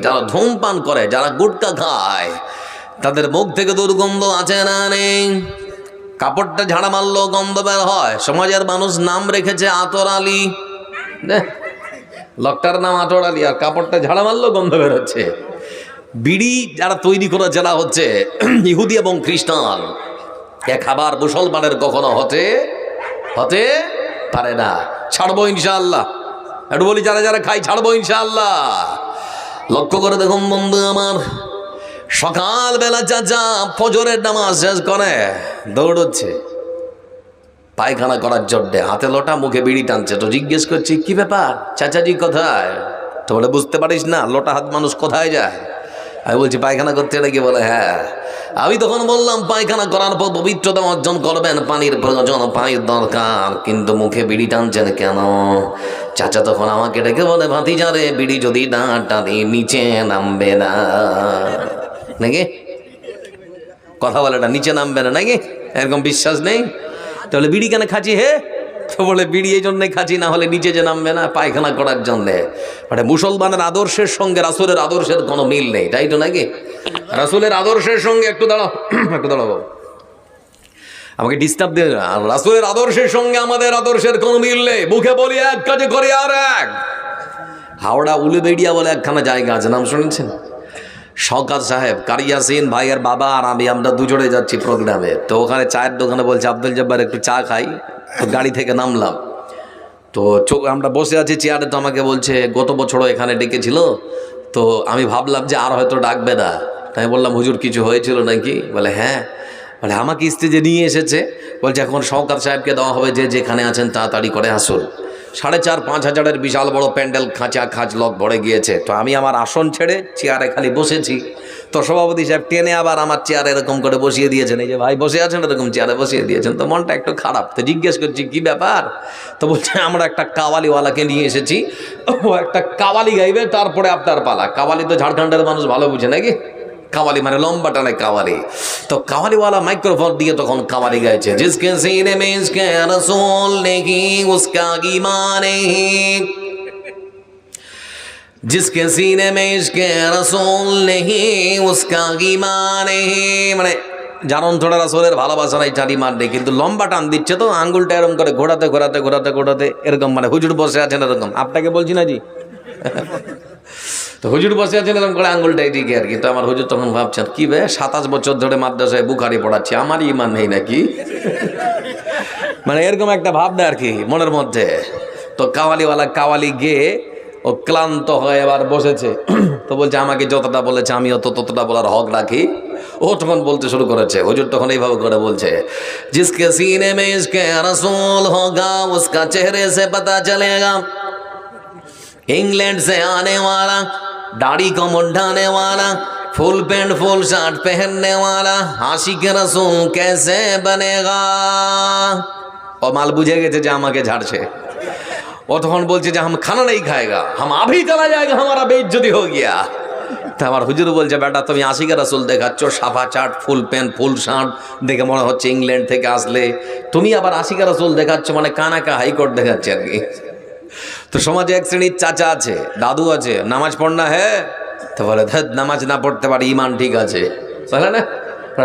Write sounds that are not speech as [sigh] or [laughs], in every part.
যারা ধূমপান করে, যারা গুটকা খায়, তাদের মুখ থেকে দুর্গন্ধ আছে না নেই? কাপড়টা ঝাড়া মারলো গন্ধ বের হয়। সমাজের মানুষ নাম রেখেছে আতর আলী। লোকটার নাম আতর আলী, আর কাপড়টা ঝাড়া মারলো গন্ধ বের হচ্ছে। বিড়ি যারা তৈরি করে, যারা হচ্ছে [clears throat] ইহুদি এবং খ্রিস্টান, এ খাবার মুসলমানের কখনো হতে হতে পারে না। ছাড়বো ইনশাআল্লাহ। একটু বলি, যারা যারা খাই ছাড়বো ইনশাআল্লাহ। লক্ষ্য করে দেখুন বন্ধু আমার। সকালবেলা যা ফজরের নামাজ শেষ করে, দৌড়চ্ছে। পায়খানা করার জন্যে হাতে লোটা, মুখে বিড়ি টানছে। তো জিজ্ঞেস করছি, কি ব্যাপার? চাচাজি কোথায়? তো বলে, বুঝতে পারিস না, লোটা হাত মানুষ কোথায় যায়? আমি বলছি, পায়খানা করতে এটা কি বলে? হ্যাঁ। আমি তখন বললাম, পায়খানা করার পর পবিত্রতা অর্জন করবেন, পানির প্রয়োজন, পানির দরকার। কিন্তু মুখে বিড়ি টানছেন কেন? চাচা তখন আমাকে ডেকে বলে ভাতিজারে বিড়ি যদি না টানি, নিচে নামবে না। নাকি? কথা বলে নিচে নামবে না, নাকি? এরকম বিশ্বাস নেই? তাহলে বিড়ি কেন খাচ্ছি, হে? তো বলে বিড়ি এই জন্যে খাচ্ছি না হলে নিচে যে নামবে না, পায়খানা করার জন্যে। মানে মুসলমানের আদর্শের সঙ্গে রাসুলের আদর্শের কোনো মিল নেই, তাই তো নাকি? রাসুলের আদর্শের সঙ্গে, একটু দাঁড়াও [clears throat] একটু দাঁড়াও। আমাকে ডিস্টার্ব দিয়ে আর রাসুলের আদর্শের সঙ্গে আমাদের আদর্শের কোনো মিল নেই। মুখে বলি, এক কাজে করি আর এক। হাওড়া উলেবেড়িয়া বলে একখানা জায়গা আছে, নাম শুনেছেন? শওকাত সাহেব, কারিয়াসিন ভাইয়ের বাবা আর আমি, আমরা দুজনে যাচ্ছি প্রোগ্রামে। তো ওখানে চায়ের দোকানে বলছে, আব্দুল জব্বার একটু চা খাই। তো গাড়ি থেকে নামলাম। তো চোখ আমরা বসে আছি, চেয়ারে তো আমাকে বলছে, গত বছরও এখানে ডেকেছিল। তো আমি ভাবলাম যে আর হয়তো ডাকবে না। তাই বললাম, হুজুর, কিছু হয়েছিল নাকি? বলে হ্যাঁ। বলে, আমাকে স্টেজে নিয়ে এসেছে। বলছে, এখন শওকাত সাহেবকে দেওয়া হবে, যে যেখানে আছেন তাড়াতাড়ি করে আসুন। সাড়ে চার, পাঁচ হাজারের বিশাল বড় প্যান্ডেল খাঁচা খাঁচ লক ভরে গিয়েছে। তো আমি আমার আসন ছেড়ে চেয়ারে খালি বসেছি। তো সভাপতি সাহেব টেনে আবার আমার চেয়ারে এরকম করে বসিয়ে দিয়েছেন। এই যে ভাই বসে আছেন এরকম চেয়ারে বসিয়ে দিয়েছেন। তো মনটা একটু খারাপ। তো জিজ্ঞেস করছি, কি ব্যাপার? তো বলছে, আমরা একটা কাওয়ালিওয়ালাকে নিয়ে এসেছি। ও একটা কাওয়ালি গাইবে, তারপরে আপনার পালা। কাওয়ালি তো ঝাড়খণ্ডের মানুষ ভালো বুঝে নাকি? কাওয়ালি মানে লম্বা টানে কাওয়ালি। তো কাওয়ালিওয়ালা মাইক্রোফোন দিয়ে তখন কাওয়ালি গাইছে জিসকে সিনে মে ইসকে রসুল নেহি উসকা গিমা নেহি জিসকে সিনে মে ইসকে রসুল নেহি উসকা গিমা নেহি মানে জানন থোড়া রাসূলের ভালোবাসা নাই চারি মার কিন্তু লম্বা টান দিচ্ছে তো আঙ্গুলটা এরকম করে ঘোরাতে ঘোরাতে ঘোরাতে ঘোরাতে এরকম মানে হুজুর বসে আছেন এরকম। আপনাকে বলছি না জি। [laughs] তো হুজুর বসে আছেন এরকম করে আঙ্গুলটা এদিকে আর কি তো আমার হুজুর তখন ভাবছেন কি বে সাতাশ বছর ধরে মাদ্রাসায় বুখারি পড়াচ্ছি আমারই ইমান নেই নাকি মানে এরকম একটা ভাবনা আর কি মনের মধ্যে তো কাওয়ালিওয়ালা কাওয়ালি গিয়ে ও ক্লান্ত হয়ে এবার বসেছে তো বলছে আমাকে যতটা বলেছে আমিও তো ততটা বলার হক রাখি ও তখন বলতে শুরু করেছে হুজুর তখন এইভাবে করে বলছে জিসকে সিনে মে ইসকে রসুল হোগা উসকা চেহারে সে পতা চলেগা इंग्लैंड से आने वाला দাড়ি কমড্ডা নেওয়ালা, ফুল প্যান্ট, ফুল শার্ট पहनने वाला আশিক রসুল कैसे बनेगा ও মাল বুঝে গেছে যে আমাকে ঝাড়ছে। ও তখন বলছে যে হাম খানা নেই খায়গা, হাম আভি চলা যায়গা আমারা যদি হয়ে গিয়া। তা আমার হুজুর বলছে, বেটা, তুমি আশিকা রাসুল দেখাচ্ছ, সাফা চাট, ফুল প্যান্ট, ফুল শার্ট দেখে মনে হচ্ছে ইংল্যান্ড থেকে আসলে। তুমি আবার আশিকা রাসুল দেখাচ্ছ মানে কানাকা হাইকোর্ট দেখাচ্ছে আর কি। তো সমাজে এক শ্রেণির চাচা আছে, দাদু আছে, নামাজ পড় না হ্যাঁ? তো বলে ধ্যাত নামাজ না পড়তে পারি ইমান ঠিক আছে। তাহলে না?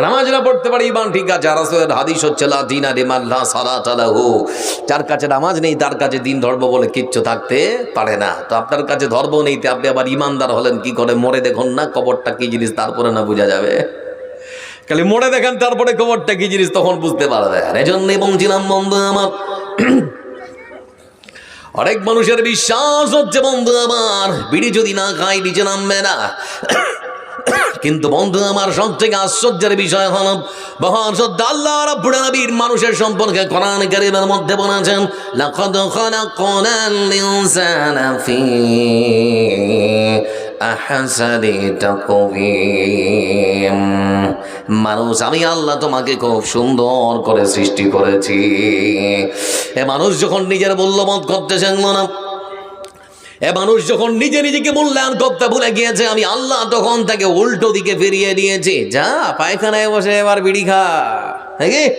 নামাজ না পড়তে পারি ইমান ঠিক আছে। আর হাদিস হচ্ছে, লা দিনা রিমাল্লাহ সালাত আলাহু যার কাছে নামাজ নেই, তার কাছে দিন ধর্ম বলে কিচ্ছু থাকতে পারে না। তো আপনার কাছে ধর্ম নেই আপনি আবার ইমানদার হলেন কি করে? মরে দেখুন না, কবরটা কি জিনিস তারপরে না বোঝা যাবে? খালি মরে দেখেন, তারপরে কবরটা কি জিনিস, তখন বুঝতে পারবে এই জন্যই বলছিলাম বন্ধু আমার অনেক মানুষের বিশ্বাস হচ্ছে, বন্ধু আমার। বিড়ি যদি না খাই, নিচে নামবে না। কিন্তু বন্ধু আমার সব থেকে আশ্চর্যের বিষয় হল, মহান সত্য আল্লাহ রব্বুল নবীর মানুষের সম্পর্কে কোরআন কারীমের মধ্যে বলেছেন, লাকাদ খালাকনাল ইনসানা ফি আহসানি তাকওয়িম মানুষ, আমি আল্লাহ তোমাকে খুব সুন্দর করে সৃষ্টি করেছি। এ মানুষ যখন নিজের মূল্যবোধ করতে জানলো না এ মানুষ যখন নিজে নিজেকে মূল্যায়ন করতে ভুলে গিয়েছে, আমি আল্লাহ তখন তাকে উল্টো দিকে ফিরিয়ে দিয়েছি। যা, পায়খানায় বসে এবার বিড়ি খা। নাকি?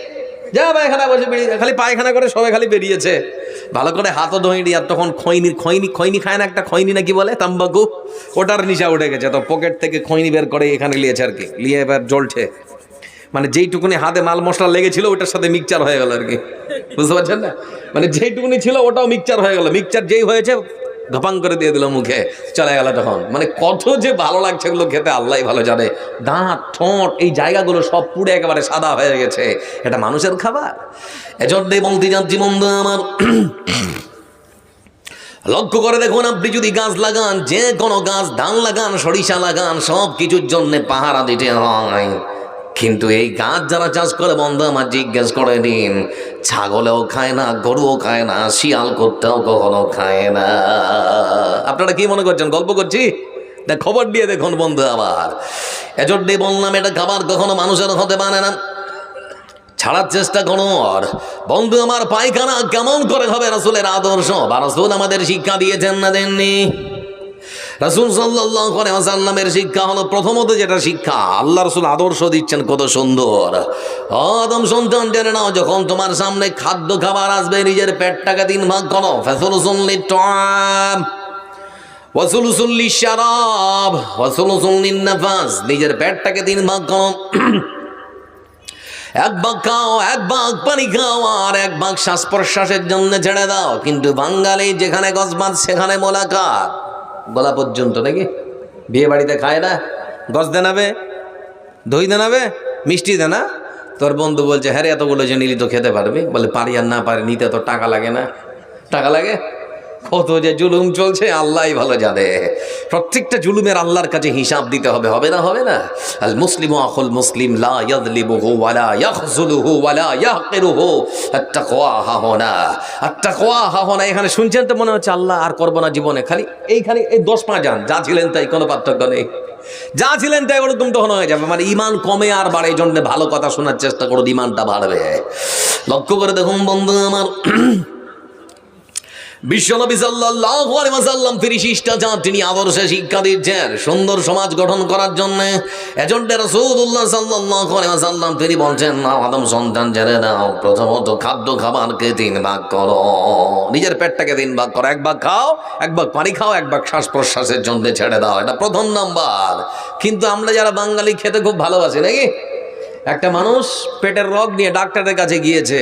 যা, পায়খানায় বসে বিড়ি। খালি পায়খানা করে সবাই খালি বেরিয়েছে। ভালো করে হাতও ধোয়নি, আর তখন খৈনি খৈনি খৈনি খায় না একটা খৈনি নাকি বলে? তাম্বাকু। ওটার নিচা উঠে গেছে, তো পকেট থেকে খৈনি বের করে এখানে লিয়েছে আর কি। লিয়ে এবার জ্বলছে। মানে যেইটুকুনি হাতে মাল মশলা লেগেছিল ওটার সাথে মিক্সচার হয়ে গেল আর কি। বুঝতে পারছেন না? মানে যেইটুকুনি ছিল, ওটাও মিক্সচার হয়ে গেল। মিক্সচার যেই হয়েছে ঘপাং করে দিয়ে দিল মুখে, চলে গেল তখন। মানে কত যে ভালো লাগছে এগুলো খেতে, আল্লাহ ভালো জানে। দাঁত, ঠোঁট, এই জায়গাগুলো সব পুড়ে একেবারে সাদা হয়ে গেছে। এটা মানুষের খাবার। এজন্যে বলতে যাচ্ছি বন্ধু আমার, লক্ষ্য করে দেখুন আপনি যদি গাছ লাগান যে কোনো গাছ, ধান লাগান, সরিষা লাগান সব কিছুর জন্য পাহারা দিতে হয়। কিন্তু এই গাছ যারা চাষ করে, বন্ধু আমার জিজ্ঞেস করে নিন ছাগলেও খায় না, গরুও খায় না, শিয়াল করতেও কখনো খায় না। আপনারা কি মনে করছেন? গল্প করছি? তা খবর দিয়ে দেখুন বন্ধু আবার এজন্যে বললাম, এটা খাবার কখনো মানুষের হতে পারে না। ছাড়ার চেষ্টা করো আর বন্ধু আমার পায়খানা কেমন করে হবে রাসুলের আদর্শ? বা রাসুল আমাদের শিক্ষা দিয়েছেন না দেননি? রাসুল সাল্লাহ শিক্ষা হলো প্রথমত যেটা শিক্ষা, আল্লাহ রসুল আদর্শ দিচ্ছেন, কত সুন্দর। আদম সন্তান জেনে নাও, যখন তোমার সামনে খাদ্য খাবার আসবে, নিজের পেটটাকে তিন ভাগ করো ফেসল শুনলি টম ওয়াসুলুসুল্লি শারাব ওয়াসুলুসুল্লিন নাফাস, নিজের পেটটাকে তিন ভাগ করো। এক ভাগ খাও, এক ভাগ পানি খাও, আর এক ভাগ শ্বাস প্রশ্বাসের জন্য ছেড়ে দাও। কিন্তু বাঙালি যেখানে গজবাদ, সেখানে মোলাকাত। গলা পর্যন্ত নাকি? বিয়ে বাড়িতে খায় না? গজ দেনাবে? দই দেনাবে? মিষ্টি দেনা? তোর বন্ধু বলছে হ্যাঁ এতগুলো যে নিলি তো খেতে পারবি? বলে, পারি আর না পারি নিতে তো টাকা লাগে না। টাকা লাগে? কত যে জুলুম চলছে আল্লাহই ভালো জানে। প্রত্যেকটা জুলুমের আল্লাহর কাছে হিসাব দিতে হবে হবে না হবে না? আল মুসলিম আখুল মুসলিম, লা এখানে শুনছেন তো মনে হচ্ছে আল্লাহ আর করব না জীবনে। খালি এইখানে এই দশ পা যান যা ছিলেন তাই কোনো পার্থক্য নেই। যা ছিলেন তাই ওরকম তখন হয়ে যাবে। মানে ইমান কমে আর বাড়ে, এই জন্য ভালো কথা শোনার চেষ্টা করো ইমানটা বাড়বে। লক্ষ্য করে দেখুন বন্ধু আমার। বিশ্বনবী তিনি শিক্ষা দিচ্ছেন, সুন্দর সমাজ গঠন করার না আদম সন্তান জেনে প্রথমত খাদ্য খাবারকে ভাগ করো, নিজের পেটটাকে তিন ভাগ করো, এক ভাগ খাও, এক ভাগ পানি খাও, এক ভাগ শ্বাস প্রশ্বাসের জন্য ছেড়ে দাও। এটা প্রথম নাম্বার। কিন্তু আমরা যারা বাঙালি খেতে খুব ভালোবাসি, নাকি? একটা মানুষ পেটের রোগ নিয়ে ডাক্তারের কাছে গিয়েছে,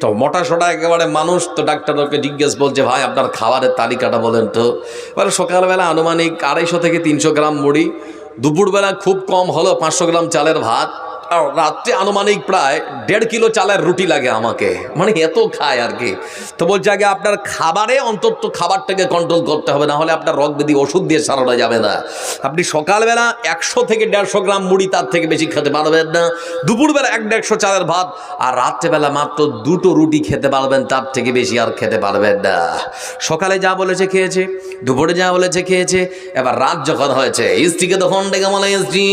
তো মোটা সোটা একেবারে মানুষ, তো ডাক্তারকে জিজ্ঞেস বলছে, ভাই, আপনার খাবারের তালিকাটা বলেন তো। এবার সকালবেলা আনুমানিক আড়াইশো থেকে তিনশো গ্রাম মুড়ি, দুপুরবেলা খুব কম হলো পাঁচশো গ্রাম চালের ভাত রাত্রে আনুমানিক প্রায় দেড় কিলো চালের রুটি লাগে আমাকে। মানে এত খায় আর কি। তো বলছে আগে আপনার খাবারে, অন্তত খাবারটাকে কন্ট্রোল করতে হবে না হলে আপনার রোগ ব্যাধি ওষুধ দিয়ে সারানো যাবে না। আপনি সকালবেলা একশো থেকে দেড়শো গ্রাম মুড়ি তার থেকে বেশি খেতে পারবেন না। দুপুরবেলা এক দেড়শো চালের ভাত, আর রাত্রেবেলা মাত্র দুটো রুটি খেতে পারবেন, তার থেকে বেশি আর খেতে পারবেন না। সকালে যা বলেছে খেয়েছে, দুপুরে যা বলেছে খেয়েছে, এবার রাত যখন হয়েছে, স্ত্রীকে তখন ডেকে বলে, স্ত্রী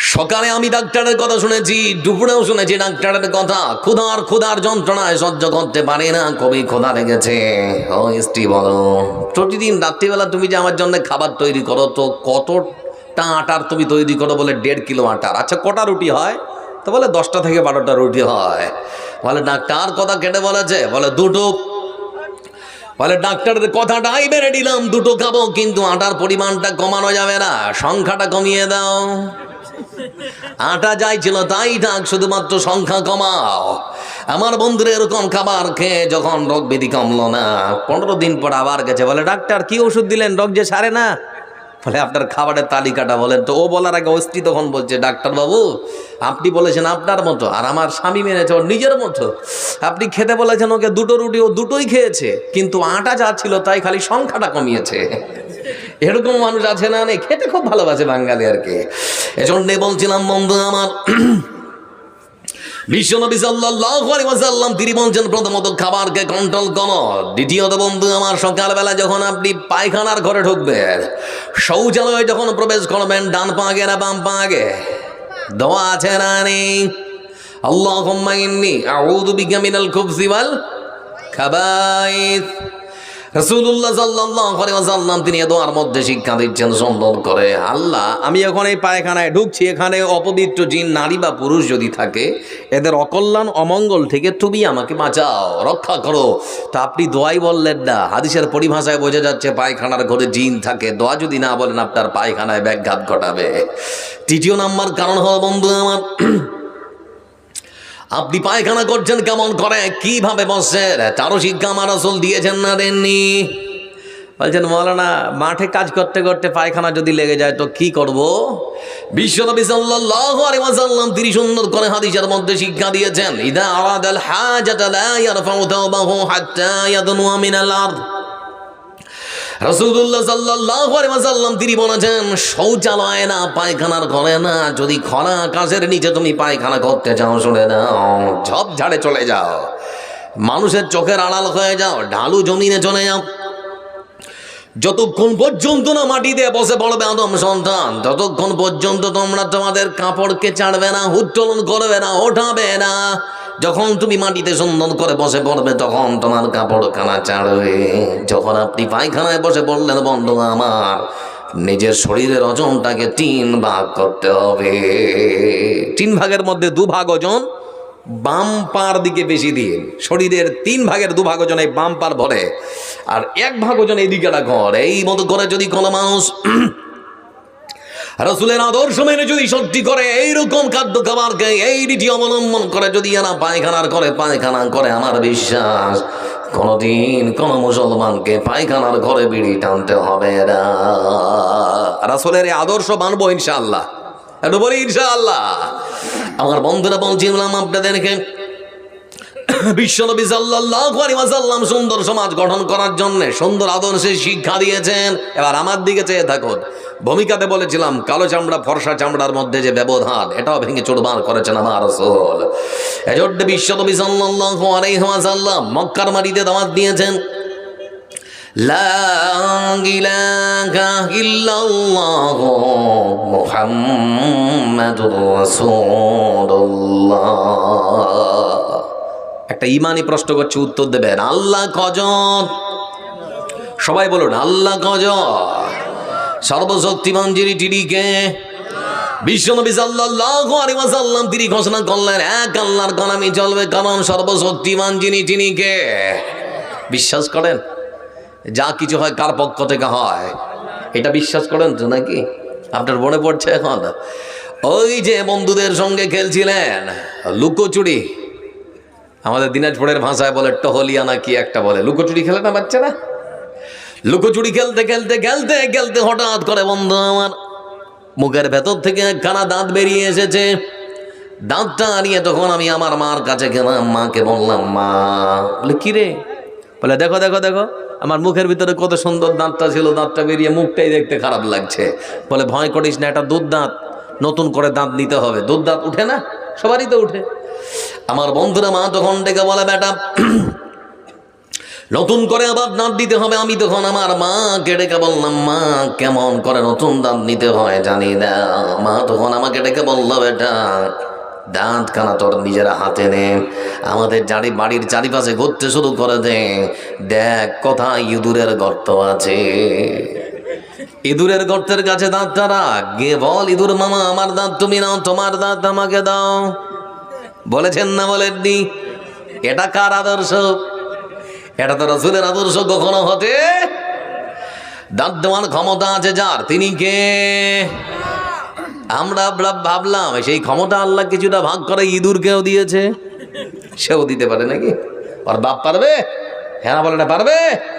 সকালে আমি ডাক্তারের কথা শুনেছি, দুপুরেও শুনেছি ডাক্তারের কথা। ক্ষুধার ক্ষুধার যন্ত্রণায় সহ্য করতে পারি না, কবি ক্ষুধা লেগেছে। ও স্ত্রী বলো, প্রতিদিন রাত্রিবেলা তুমি যে আমার জন্য খাবার তৈরি করো, তো কতটা আটার তুমি তৈরি করো বলে দেড় কিলো আটার? আচ্ছা কটা রুটি হয়? তো বলে দশটা থেকে বারোটা রুটি হয়। বলে ডাক্তার কথা কেটে বলেছে, বলে দুটো। বলে ডাক্তারের কথাটাই মেরে দিলাম, দুটো খাব, কিন্তু আটার পরিমাণটা কমানো যাবে না, সংখ্যাটা কমিয়ে দাও। আটা যাই ছিল তাই থাক শুধুমাত্র সংখ্যা কমাও। আমার বন্ধুরা এরকম খাবার খেয়ে যখন রোগ ব্যাধি কমলো না, পনেরো দিন পর আবার গেছে। বলে, ডাক্তার, কি ওষুধ দিলেন? রোগ যে সারে না? বলে, আপনার খাবারের তালিকাটা বলেন তো। ও বলার আগে অস্থি তখন বলছে, ডাক্তার বাবু, আপনি বলেছেন আপনার মতো, আর আমার স্বামী মেনেছে ওর নিজের মতো। আপনি খেতে বলেছেন ওকে দুটো রুটি ও দুটোই খেয়েছে, কিন্তু আটা যা ছিল তাই খালি সংখ্যাটা কমিয়েছে। এরকম মানুষ আছে না, নেই। খেতে খুব ভালোবাসে বাঙালি আর কি। এজন্যে বলছিলাম, বন্ধু আমার, বিশ্বনবী বলছেন আমার, সকালবেলা যখন আপনি পায়খানার ঘরে ঢুকবেন, শৌচালয়ে যখন প্রবেশ করবেন, ডান পা আগে না বাম পা আগে? দোয়া আছে না নেই? ইন্নী আউযু বিকা মিনাল রসুল্লাহ সাল্লাম তিনি দোয়ার মধ্যে শিক্ষা দিচ্ছেন সুন্দর করে, আল্লাহ, আমি এখন এই পায়খানায় ঢুকছি, এখানে অপবিত্র জিন, নারী বা পুরুষ যদি থাকে, এদের অকল্যাণ, অমঙ্গল থেকে তুমি আমাকে বাঁচাও, রক্ষা করো। তা আপনি দোয়াই বললেন না, হাদিসের পরিভাষায় বোঝা যাচ্ছে পায়খানার ঘরে জিন থাকে, দোয়া যদি না বলেন আপনার পায়খানায় ব্যাঘাত ঘটাবে। তৃতীয় নাম্বার কারণ হলো বন্ধু আমার আপনি পায়খানা করছেন কেমন করে? কীভাবে বসছেন? তারও শিক্ষা আমার আসল দিয়েছেন না দেননি। বলছেন, মৌলানা, মাঠে কাজ করতে করতে পায়খানা যদি লেগে যায় তো কি করব? বিশ্বনবী সাল্লাল্লাহু আলাইহি ওয়াসাল্লাম তিনি সুন্দর করে হাদিসের মধ্যে শিক্ষা দিয়েছেন, ইদা আরাদাল হাজাতা লা ইয়ারফাউ তাওবাহু হাত্তা মিনাল আরদ। রসুল্লাহ তিনি বলেছেন, শৌচালয় না, পায়খানার ঘরে না, যদি খরা আকাশের নিচে তুমি পায়খানা করতে চাও, শুনে নাও, ঝপ ঝাড়ে চলে যাও। মানুষের চোখের আড়াল হয়ে যাও, ঢালু জমিনে চলে যাও। যতক্ষণ পর্যন্ত না মাটিতে বসে পড়বে আদম সন্তান, ততক্ষণ পর্যন্ত তোমরা তোমাদের কাপড়কে ছাড়বে না, উত্তোলন করবে না, ওঠাবে না। যখন তুমি মাটিতে সুন্দর করে বসে পড়বে, তখন তোমার কাপড় কানা চাড়বে। যখন আপনি পায়খানায় বসে পড়লেন, বন্ধু আমার, নিজের শরীরের ওজনটাকে তিন ভাগ করতে হবে। তিন ভাগের মধ্যে দু ভাগ ওজন বাম পার দিকে বেশি দিন শরীরের তিন ভাগের দু ভাগ ওজন এই বাম পার ভরে, আর এক ভাগ ওজন এই দিকেটা ঘর এই মতো করে যদি কোনো মানুষ রসুলের আদর্শ মেনে যদি সত্যি করে, এইরকম খাদ্য খাবারকে এই রীতি অবলম্বন করে, যদি এরা পায়খানার করে পায়খানা করে, আমার বিশ্বাস, কোনদিন কোন মুসলমানকে পায়খানার ঘরে বিড়ি টানতে হবে রাসুলের আদর্শ মানবো ইনশাআল্লাহ। একটু বলি ইনশাআল্লাহ। আমার বন্ধুরা বলছিলাম আপনাদেরকে, বিশ্বনবী সাল্লাল্লাহু সুন্দর সমাজ গঠন করার জন্য সুন্দর আদর্শের শিক্ষা দিয়েছেন। এবার আমার দিকে চেয়ে থাকুন। ভূমিকাতে বলেছিলাম, কালো চামড়া, ফর্সা চামড়ার মধ্যে যে ব্যবধান, এটাও ভেঙে চুরমার করেছেন আমার রাসূল। মক্কার মাটিতে দাওয়াত দিয়েছেন, লা একটা ইমানি প্রশ্ন করছে, উত্তর দেবেন, আল্লাহ কজন? সবাই বলুন, আল্লাহ কজন? সর্বশক্তিমান যিনি টিডিকে। বিশ্বনবী সাল্লাল্লাহু আলাইহি ওয়াসাল্লাম, তিনি ঘোষণা করলেন, এক আল্লাহর গোলামি চলবে কারণ সর্বশক্তিমান যিনি তিনি কে বিশ্বাস করেন? যা কিছু হয় কার পক্ষ থেকে হয়? এটা বিশ্বাস করেন তো নাকি? আপনার মনে পড়ছে এখন? ওই যে বন্ধুদের সঙ্গে খেলছিলেন, লুকোচুরি। আমাদের দিনাজপুরের ভাষায় বলে, টহলিয়া নাকি একটা বলে। লুকোচুরি খেলে না বাচ্চারা? লুকোচুরি খেলতে খেলতে খেলতে খেলতে হঠাৎ করে বন্ধু আমার মুখের ভেতর থেকে একখানা দাঁত বেরিয়ে এসেছে। দাঁতটা নিয়ে তখন আমি আমার মার কাছে গেলাম, মাকে বললাম, মা। বলে, কি রে? বলে, দেখো দেখো দেখো, আমার মুখের ভিতরে কত সুন্দর দাঁতটা ছিল, দাঁতটা বেরিয়ে মুখটাই দেখতে খারাপ লাগছে। বলে, ভয় করিস না, এটা দুধ দাঁত, নতুন করে দাঁত নিতে হবে। দুধ দাঁত উঠে না? সবারই তো উঠে। আমার বন্ধুরা মা তখন ডেকে বলে, বেটা নতুন করে আবার দাঁত দিতে হবে, আমি তখন আমার মা ডেকে বললাম, মা, কেমন করে নতুন দাঁত নিতে হয় জানি না। মা তখন আমাকে ডেকে বলল, বেটা, দাঁত কানা তোর নিজেরা হাতে নে। আমাদের জারি, বাড়ির চারিপাশে ঘুরতে শুরু করে দে। দেখ কোথায় ইঁদুরের গর্ত আছে। ইঁদুরের গর্তের কাছে দাঁতটা রাখ গিয়ে বল ইঁদুর মামা, আমার দাঁত তুমি নাও, তোমার দাঁত আমাকে দাও। বলেছেন না বলেননি? এটা কার আদর্শ? এটা তো রসুলের আদর্শ কখনো হতে দাঁত দেওয়ার ক্ষমতা আছে যার। তিনি কে? আমরা ভাবলাম, সেই ক্ষমতা আল্লাহ কিছুটা ভাগ করে ইঁদুরকেও দিয়েছে। সেও দিতে পারে নাকি? আর বাপ পারবে? হ্যাঁ বলে না পারবে?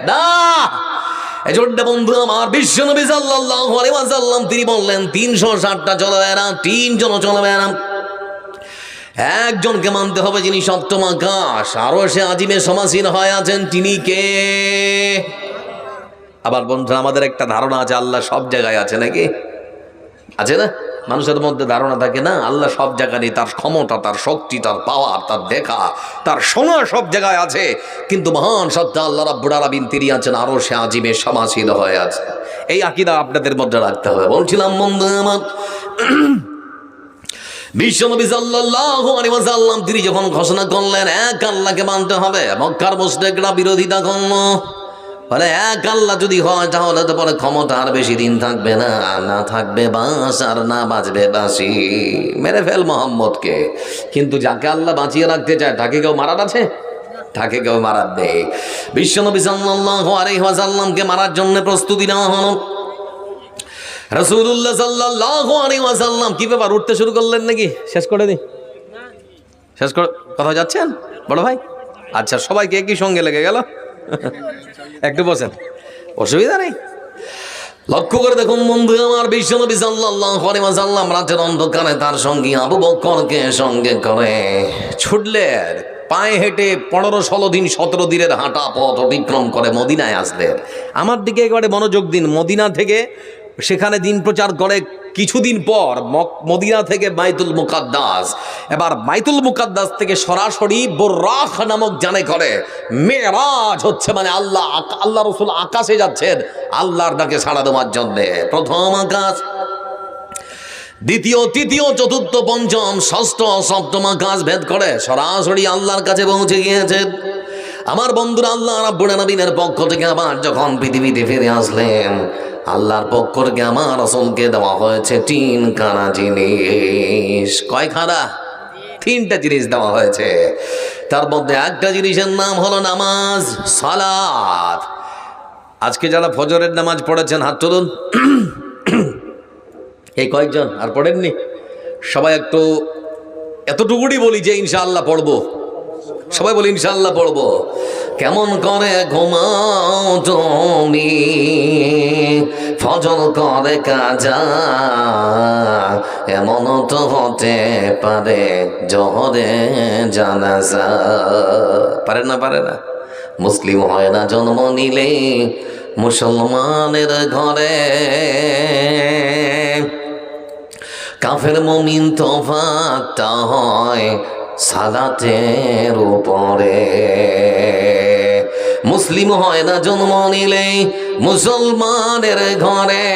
না! এজন্য বন্ধু আমার বিশ্ব নবী সাল্লাল্লাহু তিনি বললেন, তিনশো ষাটটা চলবে না, তিনজনও চলবে না। একজনকে মানতে হবে যিনি সপ্তম আকাশ আরও সে আজিমে সমাসীন হয়ে আছেন, তিনি কে? আবার বন্ধু আমাদের একটা ধারণা আছে, আল্লাহ সব জায়গায় আছে নাকি? আছে না? মানুষের মধ্যে ধারণা থাকে না, আল্লাহ সব জায়গায় তার ক্ষমতা, তার শক্তি, তার পাওয়ার, তার দেখা, তার শোনা সব জায়গায় আছে। কিন্তু মহান সত্তা আল্লাহ আলামিন, তিনি আছেন, আরও সে আজিমে সমাসীন হয়ে আছে। এই আকিদা আপনাদের মধ্যে রাখতে হবে। বলছিলাম বন্ধু আমার বিশ্বনবী সাল্লাল্লাহু তিনি যখন ঘোষণা করলেন, এক মানতে হবে, মক্কার এক যদি হয়, তাহলে তো পরে ক্ষমতা আর বেশি দিন থাকবে না না থাকবে আর না বাঁচবে মেরে ফেল মোহাম্মদকে। কিন্তু যাকে আল্লাহ বাঁচিয়ে রাখতে চায়, তাকে কেউ মারার আছে? তাকে কেউ মারার নেই। বিশ্বনবী সাল্লাল্লাহু আলাইহি ওয়াসাল্লামকে মারার জন্য প্রস্তুতি নেওয়া হলো। আলাইহি ওয়াসাল্লাম কি ব্যাপার, উঠতে শুরু করলেন নাকি? শেষ করে দিই। শেষ করে কথা যাচ্ছেন? বড় ভাই? আচ্ছা সবাইকে একই সঙ্গে লেগে গেল? [laughs] একটু বসেন। অসুবিধা নেই। লক্ষ্য করে দেখুন বন্ধু, আমার বিশ্বনবী সাল্লাল্লাহু আলাইহি ওয়াসাল্লাম রাতের অন্ধকারে তার সঙ্গী আবু বকরকে সঙ্গে করে ছুটলেন। পায়ে হেঁটে পনেরো ষোলো দিন সতেরো দিনের হাঁটা পথ অতিক্রম করে মদিনায় আসলেন। আমার দিকে একেবারে মনোযোগ দিন, মদিনা থেকে সেখানে দিন প্রচার করে কিছুদিন পর মদিনা থেকে মাইতুল মুকাদ্দাস। এবার মাইতুল মুকাদ্দাস থেকে সরাসরি বোর্রাখ নামক জানে করে। মেরাজ হচ্ছে মানে আল্লাহ আল্লাহ রসুল আকাশে যাচ্ছেন, আল্লাহর ডাকে সাড়া দেওয়ার জন্যে। প্রথম আকাশ, দ্বিতীয়, তৃতীয়, চতুর্থ, পঞ্চম, ষষ্ঠ, সপ্তম আকাশ ভেদ করে সরাসরি আল্লাহর কাছে পৌঁছে গিয়েছেন। আমার বন্ধুরা আল্লাহ রাব্বুল আলামিনের পক্ষ থেকে আবার যখন পৃথিবীতে ফিরে আসলেন, আল্লাহর পক্ষ থেকে আমার রসুলকে দেওয়া হয়েছে তিন কানা জিনিস। কয় তিনটা জিনিস দেওয়া হয়েছে। তার মধ্যে একটা জিনিসের নাম হলো নামাজ, সালাত। আজকে যারা ফজরের নামাজ পড়েছেন, হাত তুলুন। এই কয়েকজন, আর পড়েননি? সবাই একটু এতটুকুনি বলি যে ইনশাআল্লাহ পড়ব। সবাই বলি ইনশাল্লাহ পড়ব। কেমন করে ঘুমাও তুমি? ফজল করে কাজা, এমন তো হতে পারে জহরে জানাজা। পারে না পারে না। মুসলিম হয় না জন্ম নিলে মুসলমানের ঘরে। কাফের মমিন তোফাটা হয় সালাতের উপরে। মুসলিম হয় না জন্ম নিলে মুসলমানের ঘরে।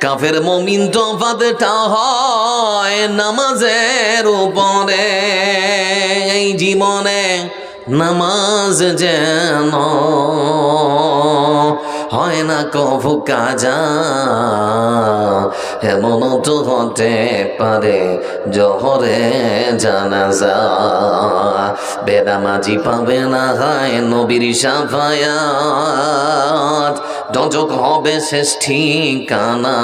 কাফের মমিন তোফাতটা হয় নামাজের উপরে। এই জীবনে নামাজ যেন হয় না কভু কাজা। এমন তো হতে পারে জহরে জানাজা। বেদামাজি পাবে না হায় নবীর সাফায়াত। দজক হবে শেষ ঠিকানা,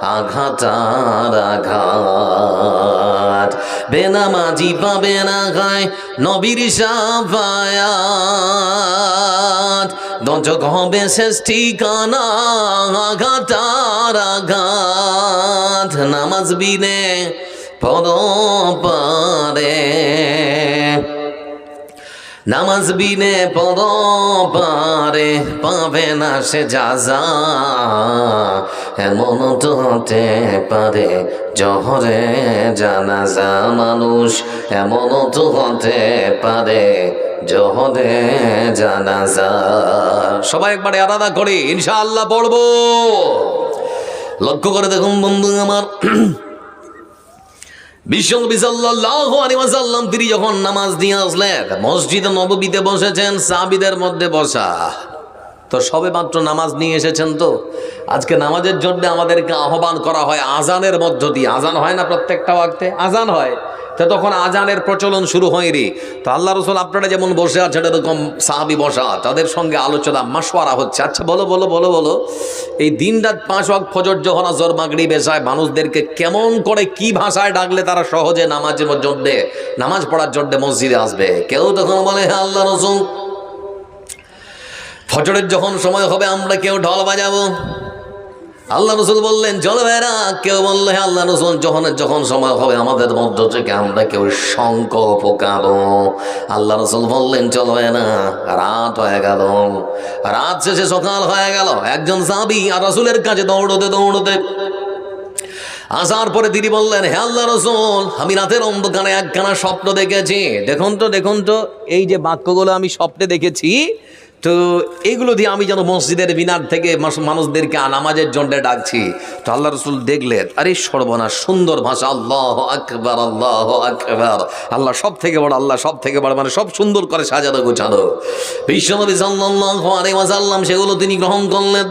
আঘাতার আঘাত। বেনামাজি পাবে না গায় নবীর সাফায়াত। দজক হবে শেষ ঠিকানা আঘাতার আঘাত নামাজ বিনে পর পারে। নামাজ বিনে পর পারে, পাবে না সে যাজা। এমন তো হতে পারে, জহরে জানাজা মানুষ এমন তো হতে পারে, জহরে জানাজা। সবাই একবারে আলাদা করে, ইনশাআল্লাহ পড়ব। লক্ষ্য করে দেখুন বন্ধু আমার। বিশ্বনবী তিনি যখন নামাজ দিয়ে আসলেন, মসজিদে নববীতে বসেছেন, সাহাবীদের মধ্যে বসা। তো সবে মাত্র নামাজ নিয়ে এসেছেন তো? আজকে নামাজের জন্য আমাদেরকে আহ্বান করা হয় আজানের মধ্য দিয়ে। আজান হয় না প্রত্যেকটা ওয়াক্তে? আজান হয়। তো তখন আজানের প্রচলন শুরু হয়নি। তো আল্লাহ রসুল আপনারা যেমন বসে আছেন, এরকম সাহাবি বসা, তাদের সঙ্গে আলোচনা মাসওয়ারা হচ্ছে। আচ্ছা বলো বলো বলো বলো, এই দিন রাত পাঁচ ওয়াক্ত ফজর যখন আজর মাগরি বেশায় মানুষদেরকে কেমন করে কি ভাষায় ডাকলে তারা সহজে নামাজের জন্যে নামাজ পড়ার জন্যে মসজিদে আসবে? কেউ তখন বলে হ্যাঁ আল্লাহ রসুল ফজরের যখন সময় হবে, আমরা কেউ ঢল বাজাবো। আল্লাহ রসুল বললেন, চলো ভাইরা কেউ বললে আল্লাহ রসুল যখন যখন সময় হবে, আমাদের মধ্য থেকে আমরা কেউ শঙ্ক পোকাবো আল্লাহ রসুল বললেন, চলো না রাত হয়ে গেল। রাত শেষে সকাল হয়ে গেল। একজন সাবি আর রসুলের কাছে দৌড়তে দৌড়তে আসার পরে তিনি বললেন, হে আল্লাহ রসুল, আমি রাতের অন্ধকারে একখানা স্বপ্ন দেখেছি। দেখুন তো দেখুন তো, এই যে বাক্যগুলো আমি স্বপ্নে দেখেছি তো এগুলো দিয়ে আমি যেন মসজিদের মিনার থেকে মানুষদেরকে নামাজের জন্য ডাকছি। তো আল্লাহ রসুল দেখলেন, আরে সর্বনা সুন্দর ভাষা, আল্লাহ আকবর আল্লাহ আকবর। আল্লাহ সব থেকে বড়, আল্লাহ সব থেকে বড় মানে সব সুন্দর করে সাজানো গোছানো। বিশ্বনবী সাল্লাহ আরে মাসাল্লাম সেগুলো তিনি গ্রহণ করলেন।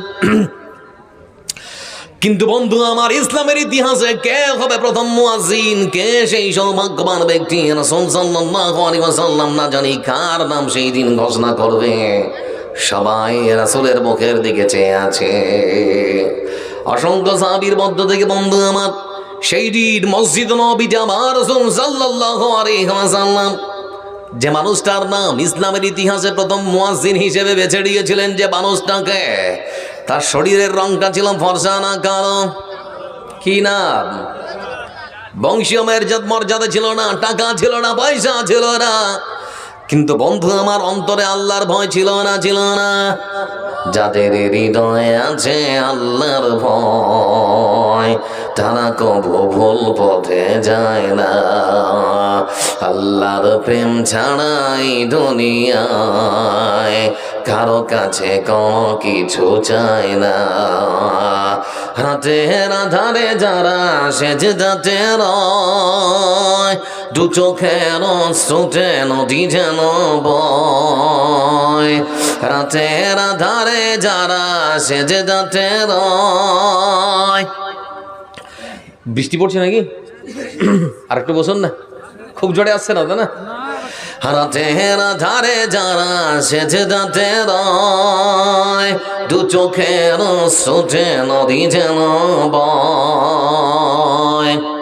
কিন্তু বন্ধু, আমার ইসলামের ইতিহাসে কে হবে প্রথম মুয়াজ্জিন? কে সেই সৌভাগ্যবান ব্যক্তি? রাসূল সাল্লাল্লাহু আলাইহি ওয়াসাল্লাম না জানি কার নাম সেই দিন ঘোষণা করবে। সবাই রাসূলের মুখের দিকে চেয়ে আছে। অসংখ্য সাহাবীর মধ্য থেকে বন্ধু আমার, সেই দিন মসজিদ নবীতে আমার রাসূল সাল্লাল্লাহু আলাইহি ওয়াসাল্লাম যে মানুষটার নাম ইসলামের ইতিহাসে প্রথম মুয়াজ্জিন হিসেবে বেছে দিয়েছিলেন যে মানুষটাকে তার শরীরের রংটা ছিল ফর্সা না কালো। কি নাম? বংশীয় মর্যাদ মর্যাদা ছিল না, টাকা ছিল না, পয়সা ছিল না। কিন্তু বন্ধু, আমার অন্তরে আল্লাহর ভয় ছিল না ছিল না। যাদের হৃদয়ে আছে আল্লাহর ভয়, তারা কবু ভুল পথে যায় না। আল্লাহর প্রেম ছাড়াই দুনিয়ায় কারও কাছে কোনো কিছু চায় না। হাতের আধারে যারা সেজ যাতে রয়, দু চোখের শ্রুতে নদী যেন বয়। রাতের আধারে যারা সেজে যাতে রয়। বৃষ্টি পড়ছে নাকি? আর একটু বসুন না। খুব জোরে আসছে না, তাই না? রাতের ধারে যারা সেজে যাতে দু চোখের সোজে নদী যেন বয়।